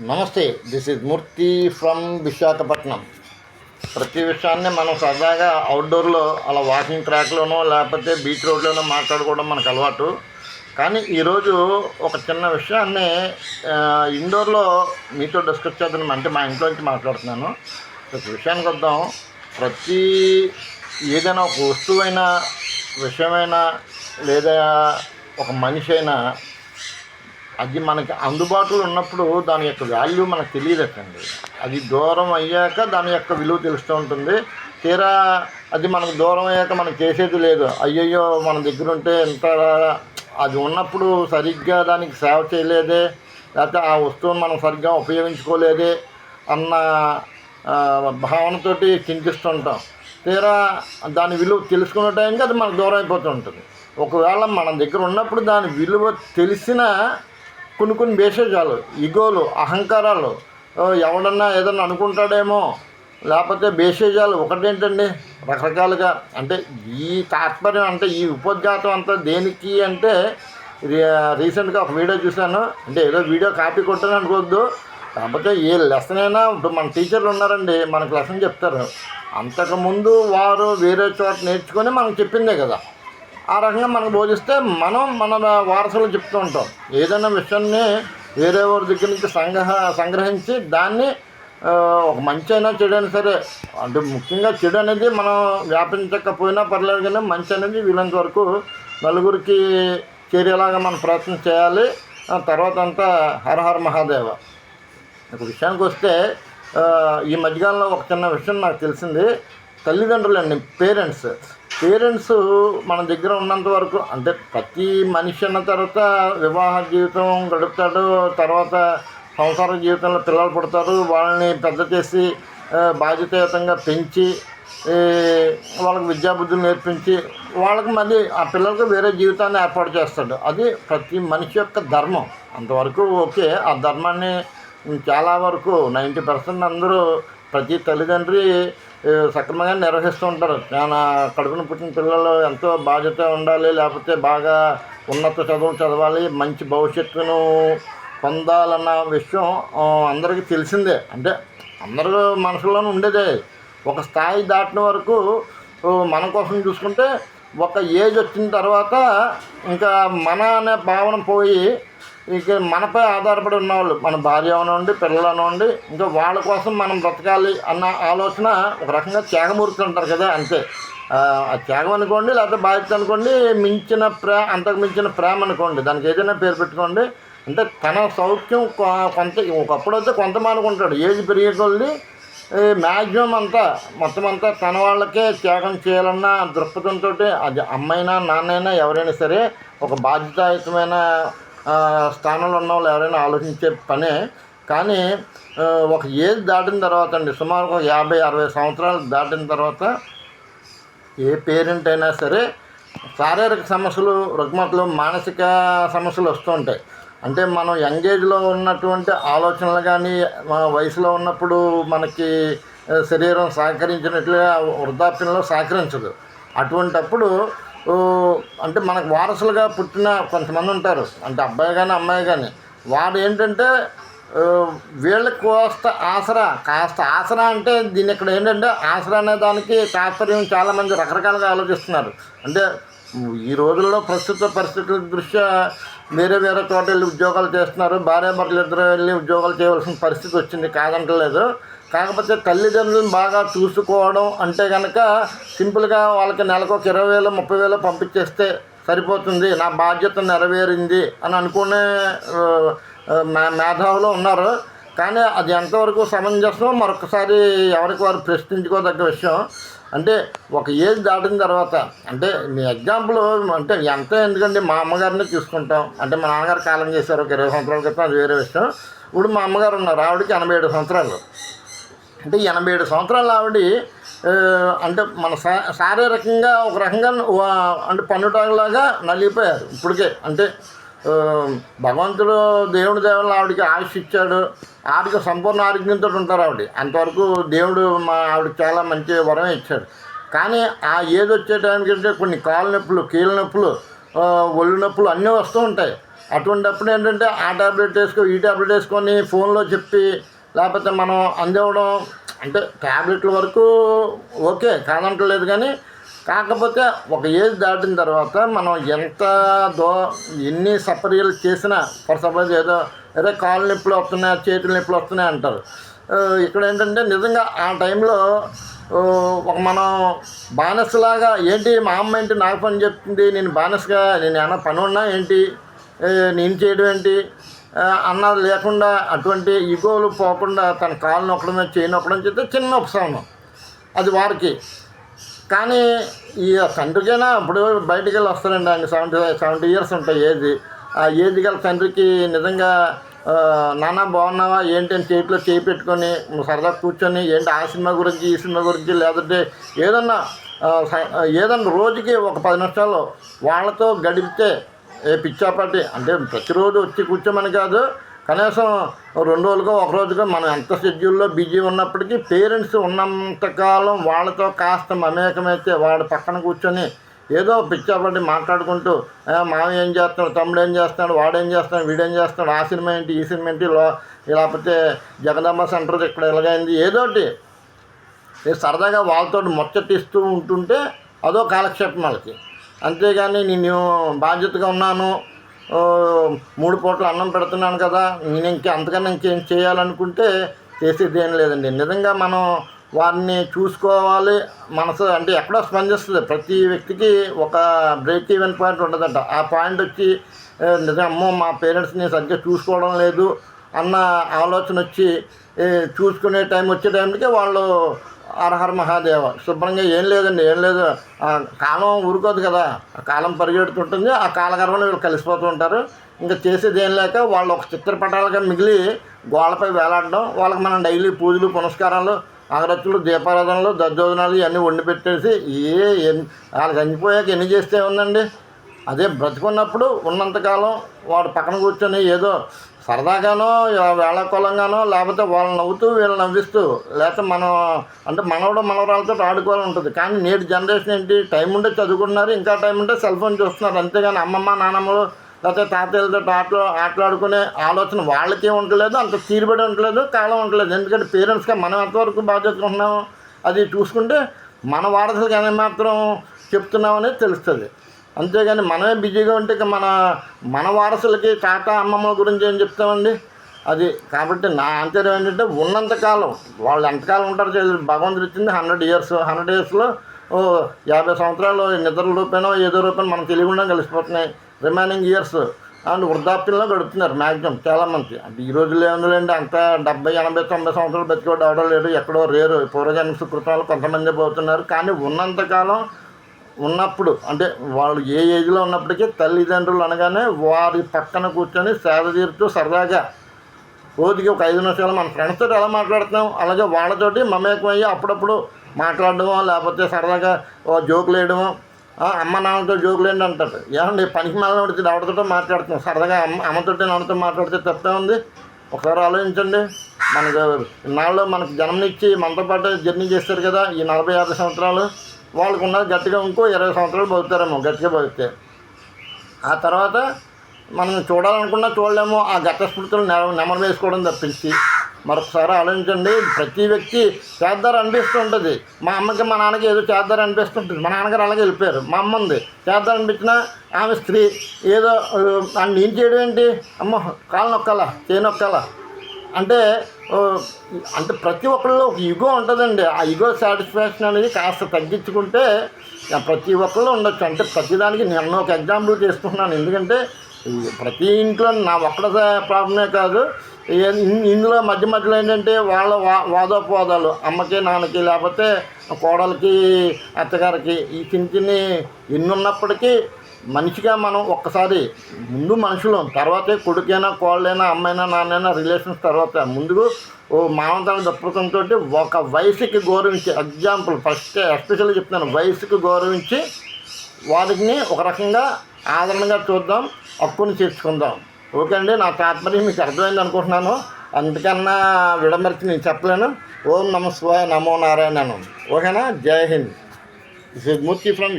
నమస్తే this is Murthy from Visakhapatnam ప్రతి విషయాన్ని మనం సరదాగా అవుట్డోర్లో అలా వాకింగ్ ట్రాక్లోనో లేకపోతే బీచ్ రోడ్లోనో మాట్లాడుకోవడం మనకు అలవాటు. కానీ ఈరోజు ఒక చిన్న విషయాన్ని ఇండోర్లో మీతో డిస్కస్ చేద్దాం. అంటే మా ఇంట్లో నుంచి మాట్లాడుతున్నాను. ఒక విషయానికి వద్దాం. ప్రతి ఏదైనా ఒక వస్తువైనా విషయమైనా లేదా ఒక మనిషి అయినా అది మనకి అందుబాటులో ఉన్నప్పుడు దాని యొక్క వాల్యూ మనకు తెలియదటండి అది దూరం అయ్యాక దాని యొక్క విలువ తెలుస్తూ ఉంటుంది. తీరా అది మనకు దూరం అయ్యాక మనకు చేసేది లేదు. అయ్యయ్యో మన దగ్గర ఉంటే ఎంత అది ఉన్నప్పుడు సరిగ్గా దానికి సేవ చేయలేదే లేకపోతే ఆ వస్తువును మనం సరిగ్గా ఉపయోగించుకోలేదే అన్న భావనతోటి చింతిస్తుంటాం తీరా దాని విలువ తెలుసుకున్న టైంకి అది మనకు దూరం అయిపోతూ ఉంటుంది. ఒకవేళ మన దగ్గర ఉన్నప్పుడు దాని విలువ తెలిసినా కొన్ని కొన్ని భేషజాలు ఇగోలు అహంకారాలు ఎవడన్నా ఏదన్నా అనుకుంటాడేమో లేకపోతే భేషజాలు ఒకటేంటండి? రకరకాలుగా. అంటే ఈ తాత్పర్యం అంటే ఈ ఉపోద్ఘాతం అంతా దేనికి అంటే రీసెంట్గా ఒక వీడియో చూశాను. అంటే ఏదో వీడియో కాపీ కొట్టాను అనుకోవద్దు. కాకపోతే ఏ లెసన్ అయినా ఇప్పుడు మన టీచర్లు ఉన్నారండి మనకు లెసన్ చెప్తారు. అంతకుముందు వారు వేరే చోట నేర్చుకొని మనకు చెప్పిందే కదా. ఆ రకంగా మనకు బోధిస్తే మనం మన వారసులు చెప్తూ ఉంటాం. ఏదైనా విషయాన్ని వేరే వారి దగ్గర నుంచి సంగ్రహ సంగ్రహించి దాన్ని ఒక మంచి అయినా చెడు అయినా సరే అంటే ముఖ్యంగా చెడు అనేది మనం వ్యాపించకపోయినా పర్లేదు కానీ మంచి అనేది వీలంత వరకు నలుగురికి చేరేలాగా మనం ప్రయత్నం చేయాలి. తర్వాత అంతా హర హర మహాదేవ. ఒక విషయానికి వస్తే ఈ మధ్యకాలంలో ఒక చిన్న విషయం నాకు తెలిసింది. తల్లిదండ్రులండి పేరెంట్స్. పేరెంట్స్ మన దగ్గర ఉన్నంత వరకు అంటే ప్రతి మనిషి అన్న తర్వాత వివాహ జీవితం గడుపుతాడు తర్వాత సంసార జీవితంలో పిల్లలు పుడతారు వాళ్ళని పెద్ద చేసి బాధ్యతయుతంగా బాధ్యతాయుతంగా పెంచి వాళ్ళకి విద్యాబుద్ధులు నేర్పించి వాళ్ళకి మళ్ళీ ఆ పిల్లలకు వేరే జీవితాన్ని ఏర్పాటు చేస్తాడు. అది ప్రతి మనిషి యొక్క ధర్మం. అంతవరకు ఓకే ఆ ధర్మాన్ని చాలా వరకు నైంటీ పర్సెంట్ అందరూ ప్రతి తల్లిదండ్రి సక్రమంగా నిర్వహిస్తూ ఉంటారు. నా కడుపున పుట్టిన పిల్లలు ఎంతో బాధ్యత ఉండాలి లేకపోతే బాగా ఉన్నత చదువులు చదవాలి మంచి భవిష్యత్తును పొందాలన్న విషయం అందరికీ తెలిసిందే. అంటే అందరూ మనసులోనే ఉండేదే. ఒక స్థాయి దాటిన వరకు మన కోసం చూసుకుంటే ఒక ఏజ్ వచ్చిన తర్వాత ఇంకా మన అనే భావన పోయి ఇక మనపై ఆధారపడి ఉన్నవాళ్ళు మన భార్య అవనండి పిల్లలు అవనండి ఇంకా వాళ్ళ కోసం మనం బ్రతకాలి అన్న ఆలోచన ఒక రకంగా త్యాగమూర్తి ఉంటారు కదా అంతే. ఆ త్యాగం అనుకోండి లేకపోతే బాధ్యత అనుకోండి మించిన ప్రే అంతకు మించిన ప్రేమ అనుకోండి దానికి ఏదైనా పేరు పెట్టుకోండి. అంటే తన సౌఖ్యం కొ- కొంత ఒకప్పుడు అయితే కొంత మానుకుంటాడు ఏజ్ పెరిగే కొద్ది మ్యాక్సిమం అంతా మొత్తం అంతా తన వాళ్ళకే త్యాగం చేయాలన్న దృక్పథంతో అది అమ్మైనా నాన్నైనా ఎవరైనా సరే ఒక బాధ్యతాయుతమైన స్థానంలో ఉన్న వాళ్ళు ఎవరైనా ఆలోచించే పనే. కానీ ఒక ఏజ్ దాటిన తర్వాత అండి సుమారు ఒక యాభై అరవై సంవత్సరాలు దాటిన తర్వాత ఏ పేరెంట్ అయినా సరే శారీరక సమస్యలు రుగ్మతలు మానసిక సమస్యలు వస్తుంటాయి అంటే మనం యంగ్ ఏజ్లో ఉన్నటువంటి ఆలోచనలు కానీ మన వయసులో ఉన్నప్పుడు మనకి శరీరం సహకరించినట్లుగా వృద్ధాప్యంలో సహకరించదు. అటువంటప్పుడు అంటే మనకు వారసులుగా పుట్టిన కొంతమంది ఉంటారు. అంటే అబ్బాయి కానీ అమ్మాయి కానీ వాడు ఏంటంటే వీళ్ళకి కోస్త ఆసరా. కాస్త ఆసరా అంటే దీని ఇక్కడ ఏంటంటే ఆసరా అనే దానికి తాత్పర్యం చాలామంది రకరకాలుగా ఆలోచిస్తున్నారు. అంటే ఈ రోజుల్లో ప్రస్తుత పరిస్థితుల దృష్ట్యా వేరే వేరే చోట వెళ్ళి ఉద్యోగాలు చేస్తున్నారు. భార్యాభర్తలు ఇద్దరు వెళ్ళి ఉద్యోగాలు చేయవలసిన పరిస్థితి వచ్చింది. కాదంటలేదు. కాకపోతే తల్లిదండ్రులను బాగా చూసుకోవడం అంటే కనుక సింపుల్గా వాళ్ళకి నెలకు ఒక ఇరవై వేలు ముప్పై వేలు పంపించేస్తే సరిపోతుంది. నా బాధ్యత నెరవేరింది అని అనుకునే మేధావులు ఉన్నారు. కానీ అది ఎంతవరకు సమంజసం మరొకసారి ఎవరికి వారు ప్రశ్నించుకోదగ్గ విషయం. అంటే ఒక ఏజ్ దాటిన తర్వాత అంటే మీ ఎగ్జాంపుల్ అంటే ఎంత ఎందుకంటే మా అమ్మగారిని తీసుకుంటాం అంటే మా నాన్నగారు కాలం చేశారు ఒక ఇరవై సంవత్సరాల క్రితం అది వేరే విషయం. ఇప్పుడు మా అమ్మగారు ఉన్నారు ఆవిడకి ఎనభై ఏడు సంవత్సరాలు. అంటే ఎనభై ఏడు సంవత్సరాల ఆవిడ అంటే మన శా శారీరకంగా ఒక రకంగా అంటే పన్నుటాలాగా నలిగిపోయారు ఇప్పటికే. అంటే భగవంతుడు దేవుడి దేవుని ఆవిడకి ఆయుష్ ఇచ్చాడు. ఆరోగ్య సంపూర్ణ ఆరోగ్యంతో ఉంటారు ఆవిడ. అంతవరకు దేవుడు మా ఆవిడకి చాలా మంచి వరం ఇచ్చాడు. కానీ ఆ ఏది వచ్చే టైంకి అంటే కొన్ని కాళ్ళ నొప్పులు కీళ్ళ నొప్పులు ఒళ్ళు నొప్పులు అన్నీ వస్తూ ఉంటాయి. అటువంటిప్పుడు ఏంటంటే ఆ ట్యాబ్లెట్ వేసుకో ఈ ట్యాబ్లెట్ వేసుకొని ఫోన్లో చెప్పి లేకపోతే మనం అందివ్వడం అంటే ట్యాబ్లెట్ల వరకు ఓకే కాదంటలేదు కానీ కాకపోతే ఒక ఏజ్ దాటిన తర్వాత మనం ఎంత దో ఎన్ని సపర్యలు చేసినా ఫర్ సపోజ్ ఏదో ఏదో కాళ్ళు నొప్పులు వస్తున్నాయి చేతులు నొప్పులు వస్తున్నాయి అంటారు. ఇక్కడ ఏంటంటే నిజంగా ఆ టైంలో ఒక మనం బానిసలాగా ఏంటి మా అమ్మ ఏంటి నాకు పని చెప్తుంది నేను బానిసగా నేను ఏమైనా పని ఉన్నా ఏంటి నేను చేయడం ఏంటి అన్నది లేకుండా అటువంటి ఇగోలు పోకుండా తన కాలు నొక్కడం చేయి నొక్కడం చేస్తే చిన్న ఉపశమనం. అది వారికి కానీ ఈ తండ్రికైనా ఇప్పుడు బయటికి వెళ్ళి వస్తారండి ఆయన సెవెంటీ సెవెంటీ ఇయర్స్ ఉంటాయి ఏజ్. ఆ ఏజ్ గల తండ్రికి నిజంగా నాన్న బాగున్నావా? ఏంటి? అని చేతిలో చేయి పెట్టుకొని సరదా కూర్చొని ఏంటి ఆ సినిమా గురించి ఈ సినిమా గురించి? లేదంటే ఏదన్నా ఏదన్నా రోజుకి ఒక పది నిమిషాలు వాళ్ళతో గడిపితే ఏ పిచ్చాపాటి అంటే ప్రతిరోజు వచ్చి కూర్చోమని కాదు. కనీసం రెండు రోజులుగా ఒక రోజుగా మనం ఎంత షెడ్యూల్లో బిజీ ఉన్నప్పటికీ పేరెంట్స్ ఉన్నంతకాలం వాళ్ళతో కాస్త మమేకమైతే వాళ్ళ పక్కన కూర్చొని ఏదో పిచ్చాపడి మాట్లాడుకుంటూ మామ ఏం చేస్తున్నాడు? తమ్ముడు ఏం చేస్తున్నాడు? వాడేం చేస్తున్నాడు? వీడేం చేస్తున్నాడు? ఆ సినిమా ఏంటి? ఈ సినిమా ఏంటి? లో లేకపోతే జగదమ్మ సెంటర్ ఇక్కడ ఇలాగైంది ఏదోటి సరదాగా వాళ్ళతో ముచ్చటిస్తూ ఉంటుంటే అదో కాలక్షేపం వాళ్ళకి. అంతేగాని నేను బాధ్యతగా ఉన్నాను. మూడు పూటలు అన్నం పెడుతున్నాను కదా నేను ఇంకే అంతకన్నా ఇంకేం చేయాలనుకుంటే చేసేది ఏం లేదండి. నిజంగా మనం వారిని చూసుకోవాలి. మనసు అంటే ఎక్కడో స్పందిస్తుంది. ప్రతి వ్యక్తికి ఒక బ్రేక్ ఈవెన్ పాయింట్ ఉండదంట ఆ పాయింట్ వచ్చి "ఏ, నిజం అమ్మో మా పేరెంట్స్ని సరిగ్గా చూసుకోవడం లేదు అన్న ఆలోచన వచ్చి చూసుకునే టైం వచ్చే టైంకి వాళ్ళు అర్హర్ మహాదేవ. శుభ్రంగా ఏం లేదండి ఏం లేదు. కాలం ఊరుకోదు కదా. ఆ కాలం పరిగెడుతుంటుంది ఆ కాలగర్భంలో వీళ్ళు కలిసిపోతూ ఉంటారు. ఇంకా చేసేది ఏం లేక వాళ్ళు ఒక చిత్రపటాలుగా మిగిలి గోడపై వేలాడడం వాళ్ళకి మనం డైలీ పూజలు పునస్కారాలు అగరత్తులు దీపారాధనలు దద్దోజనాలు ఇవన్నీ వండి పెట్టేసి ఏ ఎన్- వాళ్ళకి చనిపోయాక ఎన్ని చేస్తే ఉందండి అదే బ్రతుకున్నప్పుడు ఉన్నంతకాలం వాడు పక్కన కూర్చొని ఏదో సరదాగానో వేళకోళంగానో లేకపోతే వాళ్ళని నవ్వుతూ వీళ్ళని నవ్విస్తూ లేకపోతే మనం అంటే మనవడు మనవరాలతో ఆడుకోవాలని ఉంటుంది కానీ నేటి జనరేషన్ ఏంటి? టైం ఉంటే చదువుకుంటున్నారు ఇంకా టైం ఉంటే సెల్ ఫోన్ చూస్తున్నారు. అంతేగాని అమ్మమ్మ నాన్నమ్మలు లేకపోతే తాతయ్యలతో ఆటలు ఆటలాడుకునే ఆలోచన వాళ్ళకి ఉండలేదు అంత తీరుబడి ఉండలేదు కాలం ఉండలేదు. ఎందుకంటే పేరెంట్స్గా మనం ఎంతవరకు బాధ్యత ఉన్నాము అది చూసుకుంటే మన వారసులకు ఏమాత్రం చెప్తున్నామనేది తెలుస్తుంది. అంతేగాని మనమే బిజీగా ఉంటే ఇక మన మన వారసులకి తాత అమ్మమ్మ గురించి ఏం చెప్తామండి? అది కాబట్టి నా ఆంతర్యం ఏంటంటే ఉన్నంతకాలం వాళ్ళు ఎంతకాలం ఉంటారో తెలియదు. భగవంతుడు ఇచ్చింది హండ్రెడ్ ఇయర్స్ హండ్రెడ్ ఇయర్స్లో ఓ యాభై సంవత్సరాలు నిద్ర రూపాయనో ఏదో రూపాయనో మనం తెలియకుండా కలిసిపోతున్నాయి. రిమైనింగ్ ఇయర్స్ అండ్ వృద్ధాప్యంలో గడుపుతున్నారు మ్యాక్సిమం చాలామంది. అంటే ఈ రోజుల్లో ఏముందండి అంత డెబ్బై ఎనభై తొంభై సంవత్సరాలు బతికోడు అవడం లేడు ఎక్కడో రేరు. పూర్వజన్మ సుకృతాలు కొంతమంది పోతున్నారు. కానీ ఉన్నంతకాలం ఉన్నప్పుడు అంటే వాళ్ళు ఏ ఏజ్లో ఉన్నప్పటికీ తల్లిదండ్రులు అనగానే వారి పక్కన కూర్చొని సేద తీరుతూ సరదాగా రోజుకి ఒక ఐదు నిమిషాలు మన ఫ్రెండ్స్తో ఎలా మాట్లాడుతున్నాం? అలాగే వాళ్ళతోటి మమేకమయ్యి అప్పుడప్పుడు మాట్లాడడమో లేకపోతే సరదాగా ఓ జోకులు వేయడమో అమ్మ నాన్నతో జోకులు ఏంటి అంటారు? ఏమండి పనికి మళ్ళీ నడిచి ఎవరితో మాట్లాడుతున్నాం? సరదాగా అమ్మ అమ్మతోటి నాన్నతో మాట్లాడితే తప్పే ఉంది? ఒకసారి ఆలోచించండి. మనకు ఇన్నాళ్ళు మనకు జన్మనిచ్చి మనతో పాటు జర్నీ చేస్తారు కదా ఈ నలభై యాభై సంవత్సరాలు. వాళ్ళకు ఉన్నది గట్టిగా ఇంకో ఇరవై సంవత్సరాలు బతుకుతారేమో గట్టిగా బతికితే. ఆ తర్వాత మనం చూడాలనుకున్నా చూడలేము ఆ గత స్మృతులు నెమరు వేసుకోవడం తప్పించి మరొకసారి ఆలోచించండి. ప్రతి వ్యక్తి చేద్దారు అనిపిస్తుంటుంది. మా అమ్మకి మా నాన్నకి ఏదో చేద్దారు అనిపిస్తుంటుంది. మా నాన్నగారు అలాగే వెళ్ళిపోయారు. మా అమ్మ ఉంది. చేద్దారు అనిపించినా ఆమె స్త్రీ ఏదో ఆ, నేను చేయడం ఏంటి? అమ్మ కాలు నొక్కాలా? చేయి నొక్కాలా? అంటే అంటే ప్రతి ఒక్కరిలో ఒక ఇగో ఉంటుందండి. ఆ ఇగో సాటిస్ఫాక్షన్ అనేది కాస్త తగ్గించుకుంటే ప్రతి ఒక్కళ్ళు ఉండొచ్చు. అంటే ప్రతిదానికి నేను ఒక ఎగ్జాంపుల్ తీసుకుంటున్నాను. ఎందుకంటే ప్రతి ఇంట్లో నా ఒక్కడ ప్రాబ్లమే కాదు. ఇందులో మధ్య మధ్యలో ఏంటంటే వాళ్ళ వా వాదోపవాదాలు. అమ్మకి నాన్నకి లేకపోతే కోడలికి అత్తగారికి ఈ చిన్న చిన్ని ఎన్నున్నప్పటికీ మనిషిగా మనం ఒక్కసారి ముందు మనుషులు తర్వాతే కొడుకైనా కోళ్ళైనా అమ్మైనా నాన్నైనా రిలేషన్స్ తర్వాత ముందు ఓ మానవతల దృక్పథంతో ఒక వయసుకి గౌరవించి ఎగ్జాంపుల్ ఫస్ట్ ఎస్పెషల్గా చెప్తున్నాను వయసుకి గౌరవించి వారిని ఒక రకంగా ఆదరణగా చూద్దాం హక్కుని చేర్చుకుందాం. ఓకే అండి నా తాత్పర్యం మీకు అర్థమైంది అనుకుంటున్నాను. అందుకన్నా విడమరిచి నేను చెప్పలేను. ఓం నమ శివాయ నమో నారాయణ ఓకేనా? Jai Hind. This is Murthy from